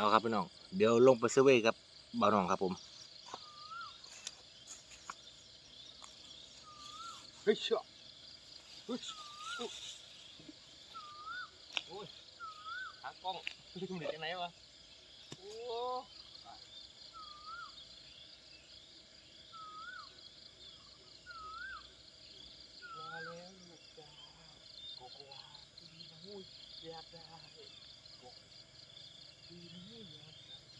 เอาครับพี่น้อง เดี๋ยวลงไปเซอร์เวย์กับบ่าวน้องครับผมเฮ้ยเชื่อเฮ้ยโอ้ยหากล้องมันเหนือจากไหนวะโอ้มาแล้วลูกจ้าโกโกวาตีนะหุ้ยอยากได้ โกตีนะหุ้ยอยากได้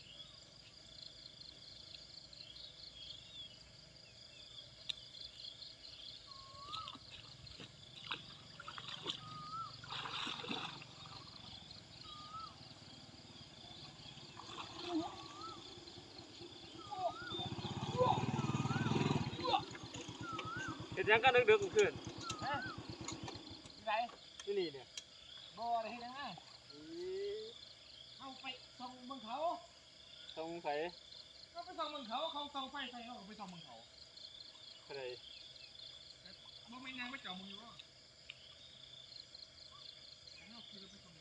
เห็นยังกันดึกๆขึ้นฮะที่ไหนที่นี่เนี่ยบ่อะไรเฮ็ดยังไงเอาไป ส่องเมืองเขาสงสัยก็ไปส่องเมืองเขาเขาส่องไฟใส่เขาก็ไปส่องเมืองเขาใครบ่ไม่นยังไม่เจาะมึงอยู่หรอแต่เราคือเราไปส่อง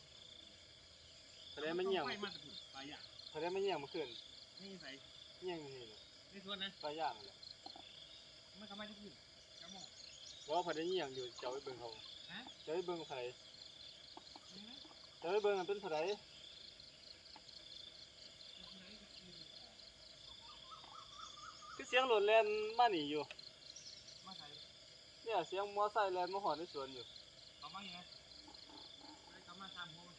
ใครไม่เงี่ยงไฟมาจะถูกปลายอย่างใครไม่เงี่ยงมาขึ้นนี่ใส่เงี่ยงอยู่นี่เลยในส่วนนะปลาย่างเลยไม่ทำไมจะขึ้นจะมองว่าใครได้เงี่ยงอยู่เจ้าไปเบิ่งเขาฮะเจ้าไปเบิ่งใครนี่นะเจ้าไปเบิ่งมันเป็นใครคือ เสียงรถแล่นมาหนีอยู่ มาใส่เนี่ยเสียงมอไซค์แล่นมาหอดในสวนอยู่เอามาอย่างไงไปกลับมาตามหัวมัน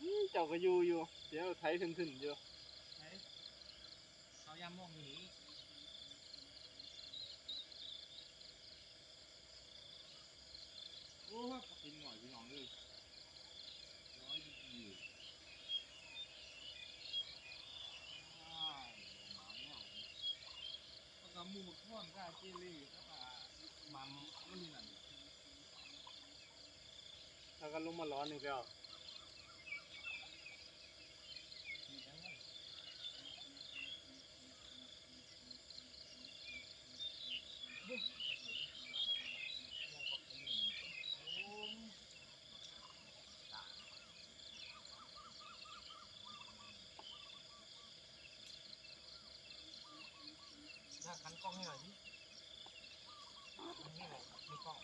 อื้อเจ้าก็อยู่อยู่ เสียงรถไถขึ้นๆอยู่ใส่เขายามมองอยู่นี่โอ้ยกินหน่อยพี่น้องเลยร้อยดีอ้ายหมาเนี่ย แล้วก็หมูท่อดก็เจลี่แล้วก็มันมันนี่นั่นถ้าก็ลงมาร้อนนี่แล้ว มีทั้งนั้นถ้าคัน กล้องให้หน่อยดินี่แหละมีกล้อง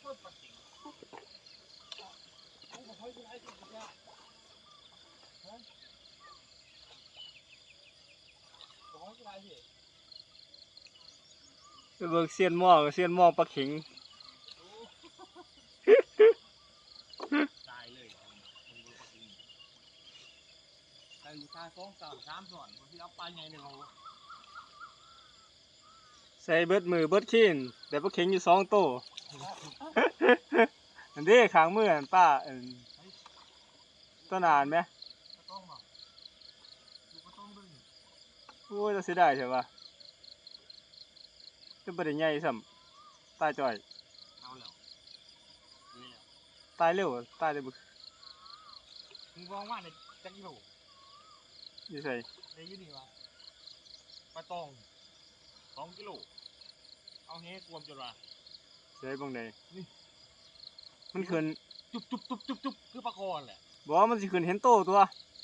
โคตรปกติโอ้โหเฮ้ยคุณไอ้สุดยอดฮะบอกให้คุณไอ้สิไปเบิ่งเสียนหม้อกับเสียนหม้อปลาเข็ง ตายเลยมึงดูปกติ แต่ลูกค้าสองสามสามส่วนบางทีเอาไปไงหนึ่งเอาใส่เบิดมือเบิดขีนแต่ปลาเข็งอยู่สองโตว อันนี้ขางมืออันป้าอันต้นอ่านไหมก็ต้องมาลูก็ต้องดึงโอ้ยจะเสียดายใช่ปะจะบ่ได้ใหญ่ซ้ำตายจ่อย เอาแล้วนี่แหละตายเร็วตายเลยบึก มึงมองว่าในจักรโล อยู่ใส่ในอยูนี่วะปลาตองสองกิโลเอาเฮ้กวมจนว่าใส่บังใดนี่มันขึ้นจุบจุบจุบจุบจุบคือปลาคอแหละบอกว่ามันสิขึ้นเห็นโตตัว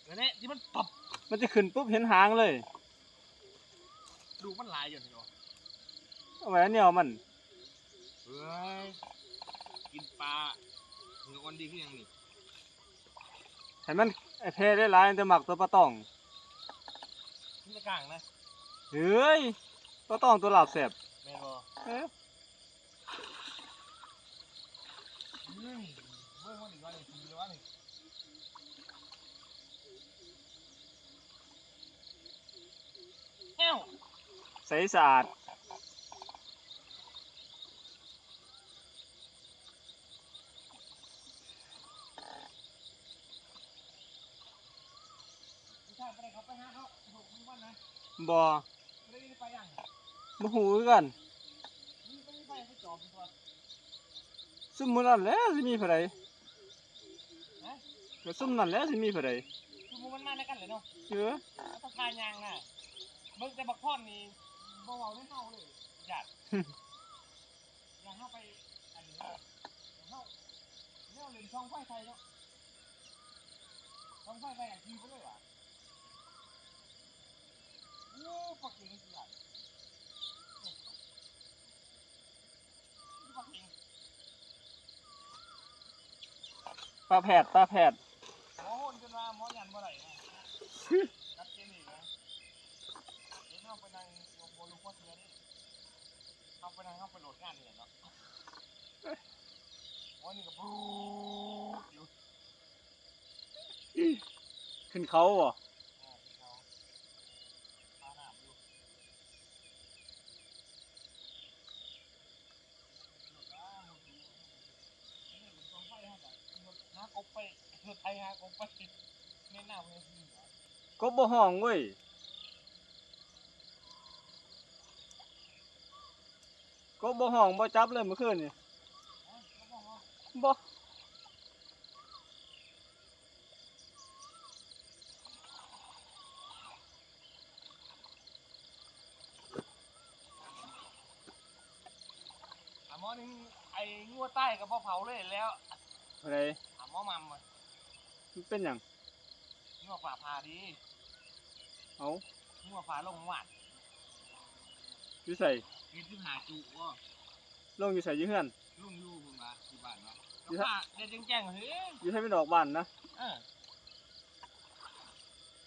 แล้วเนี่ยที่มันปับมันจะขึ้นปุ๊บเห็นหางเลยดูมันหลายอยู่นี่เนาะเอาไว้อันเนี่ยมันเฮ้ยกินปลาเนื้ออ่อนดีขึ้นยังนี่ให้มันไอ้แพ้ได้หลายแต่หมักตัวปลาตอง นี่จะกลางนะเฮ้ยปลาตองตัวหลาบแสบแม่นบ่เอ้ยเฮ้ยเบิ่งมันอีกวันหนึ่งทีแล้ววันหนึ่งแอ้วใสสะอาด ไม่ใช่ไปไหนเขาไปหาเขาหกมึงวันนะ บ่ไม่ได้ไปยังบ่ฮู้คือกันนี่ไม่ได้ไปไปจอบมันก่อนซุมมื้อนั้นแหล้วสิมีผู้ใดนะก็ซุมนั้นแหล้วสิมีผู้ใดคือมึงมันมาในกันเลยเนาะเออแล้วต้องทานยางน่ะเบิ่งแต่บักพอนนี่บ่เว้าได้เฮาเลยญาติอยากเข้าไปอันนี้เฮาช่องไฟไทยเนาะช่องไฟไทยอะทีไปเลยว่ะ ปักเก่งสุดยอดนี่ปักเก่งตาแผดตาแผด หมอคนจนว่าหมอยันบ่ไหร่นะนัดเจนี่นะเดี๋ยวเราไปนั่งลงบลูกพ่อเสือนี่เอาไปนั่งเอาไปโหลดงานนี่ยเนาะวันนี้ก็บรูดอยู่ขึ้นเขาบ่ อ่าที่เขาพาหนามอยู่หากบ ไปรถไทยหากบไปแม่น้ำเลยที่เหรอก็บ่ห้องเว้ยก็บ่ห้องบ่จับเลยเมื่อคืนนี่อ๋อเขาบอกว่าบ่อะหมอนึงไอ้งัวใต้กับพ่อเผาเลยแล้วอะไรอะหมอมัมอะ มันเป็นหยังงัวฝ่าพาดีเอางัวฝ่าลงหวานอยู่ใส่กินที่หาจุก็ลงอยู่ใส่อยู่เฮือนลุงอยู่พุ่นมาที่บ้านเนาะอยู่ก็ฮะฝ่าเดี๋ยวแจ้งๆเฮ้ยอยู่ให้เป็นดอกบานนะเออ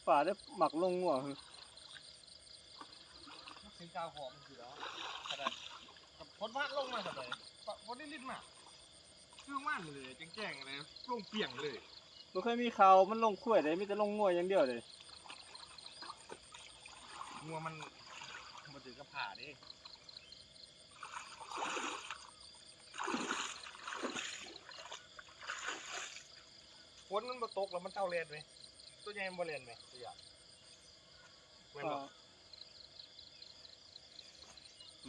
ฝ่าได้หมักลงงัวคือถึงกาวหอมอยู่แล้วขนาดกับพ้นพระลงมาสักเลยพ้นได้ลิ้นมาคือว่านเลยแจ้งๆเลยลงเปียงเลย บ่เคยมีข่าวมันลงขั้วยได้มีแต่ลงงัวอย่างเดียวเลยงัวมันมันถึงกับผ่าดิฝนมันมาตกแล้วมันเต้าเรียนไหมตัวใหญ่มันบ่เรียนไหมตัวใหญ่แม่นก็บ่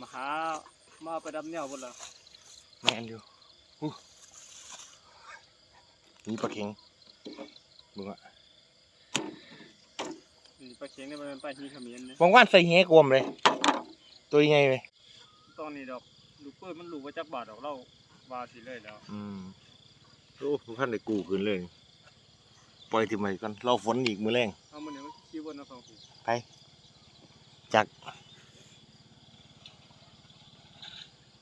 มาหามาไปดำแนวพุ่นล่ะแม่นอยู่อู้นี่ปลาเข็ง มึงอะนี่ปลาเข็งนี่มันเป็นปลาหีเขมิ้นนี่วางว่านใส่แหกวมเลย ตัวยังไงเลยตอนนี้ดอกลูกปืนมันรู้ว่าจักบาทดอกเราว่าสิเลยแล้ว อืมโอ้ทุกท่านได้กูขึ้นเลย ปล่อยที่ใหม่ก่อนรอฝนอีกมือแรงเอามันเนี่ยมันขี้วนนะฟังสิไปจัก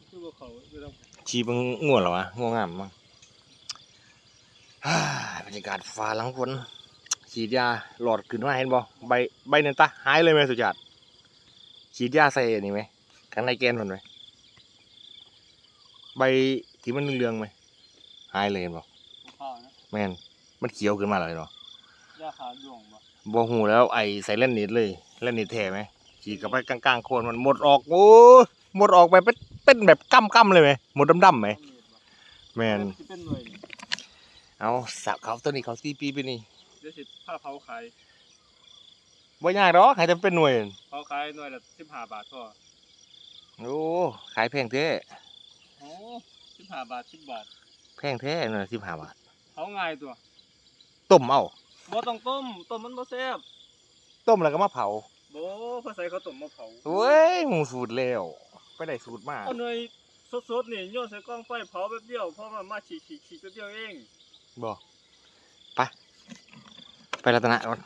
คือว่าเขาไม่ต้อง ชีบังง่วงเหรอวะง่วงงามมั้งฮ่าบ รรยากาศฟ้าหลังฝนฉีดยาหลอดขึ้นมาเห็นบ่ใบใบเนนตาหายเลยไหมสุดยอดฉีดยาใส่อันนี่ไหมข้างในแกนมันไหมใบที่มันเหลืองๆไหมหายเลยเห็นบ่ข้าวนะแม่นมันเขียวขึ้นมาเลยเนาะยาขาดย่วงบ่บ่หูแล้วไอใส่เล่นนิดเลยเล่นนิดแท้ไหมฉีดกับไปกลางๆโคนมันหมดออกโอ้ยหมดออกไปเป็นเป็นแบบก้ำๆเลยไหมหมดดำๆไหมต้องมีดบ่แม่นสิ เป็นหน่วยนี่เอาสับเขาตัวนี้เขาสี่ปีไปนี่เดี๋ยวสิผ้าเผาขายบ่ยากหรอกขายแต่เป็นหน่วยเผาขายหน่วยละ15บาทพอโอ้ขายแพงแท้โอ้15บาท10บาท แพงแท้หน่วยสิบห้าบาทเผาง่ายตัวต้มเอาบ่ต้องต้มต้มมันบ่แซ่บต้มแล้วก็มาเผาบ่ภาษาเขาต้มมาเผาเว้ยหมูสูตรแล้วไปได้สูตรมาเอาหน่วยสดๆนี่โยนใส่กล้องไฟเผาแป๊บเดียวพอมันมาฉีกๆๆแป๊บเดียวเอง บ่ไปไปรัตนะก่อน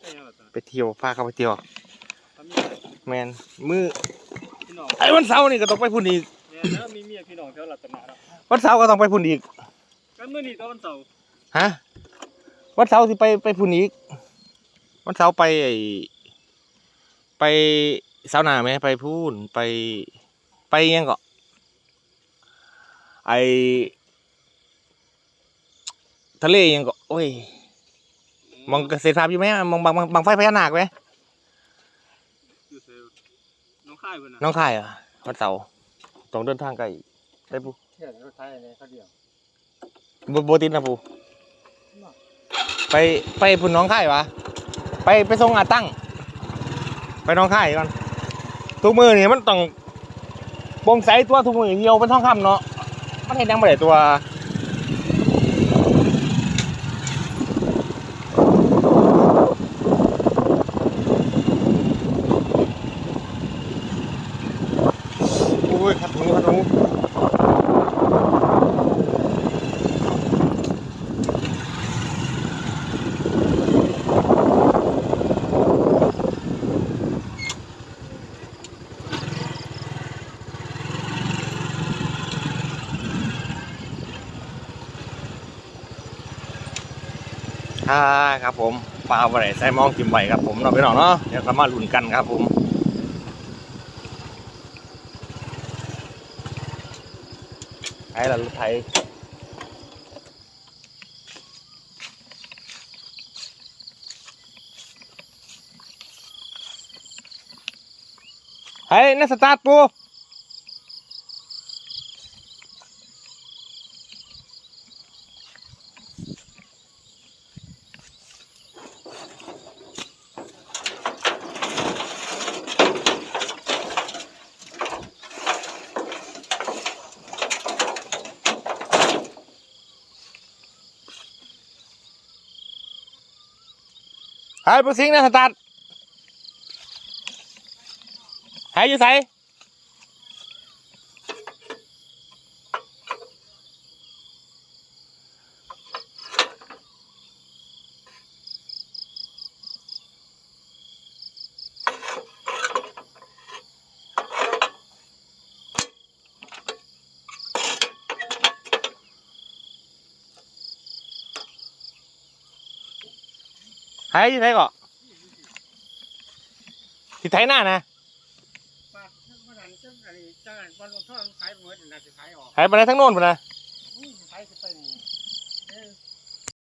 ใช่ยังล่ะจ้ะไปเที่ยวพาเขาไปเที่ยวทำมีแมนมือพี่น้องไอ้วันเสาร์นี่ก็ต้องไปพุ่นอีกเนี่ยนะมีเมียพี่น้องแถวรัตนะแล้ววันเสาร์ก็ต้องไปพุ่นอีกกันมื้อนี้ตอนเสาร์ฮะวันเสาร์สิไปไปพุ่นอีกวันเสาร์ไปไอไปเสาร์หน้าไหมไปพูนไปไปยังก็ไอ ทะเลยังก็ โอ้ย มองเกษตรภาพอยู่ไหมมองบางบางบางไฟพญานาคไหมอยู่เซลน้องค่ายเพิ่นน่ะน้องค่ายอะวันเสาร์ต้องเดินทางไกลไปปูเที่ยวรถไทยในเขาเดียวบโบตินนะปูไปไปพุ่นน้องค่ายวะไปไปส่งอาตั้ง ไปน้องค่ายก่อนทุกมือนี่มันต้องบงใสตัวทุกมือเหี่ยวเป็นทองคำเนาะมันเห็นยังไม่ได้ตัว ด้วยครับงูครับงูครับผมปลาไหลไซมองกิมใบครับผมเราไปหน่อยเนาะเดี๋ยวสามารถลุ้นกันครับผม ไอ้ละรถไท ยเฮ้ยนักสตาร์ทปูเฮ้ยปูสิงนะสตาร์ทหายอยู่ไส ยอยู่ไสก่อที่ไทยหน้านะปาดเมื่อนั้นจังอันนี้จังอันวันลงท่อขายเหมือนน่าจะขายออกหายไปไหนทั้งโน้นไปนะ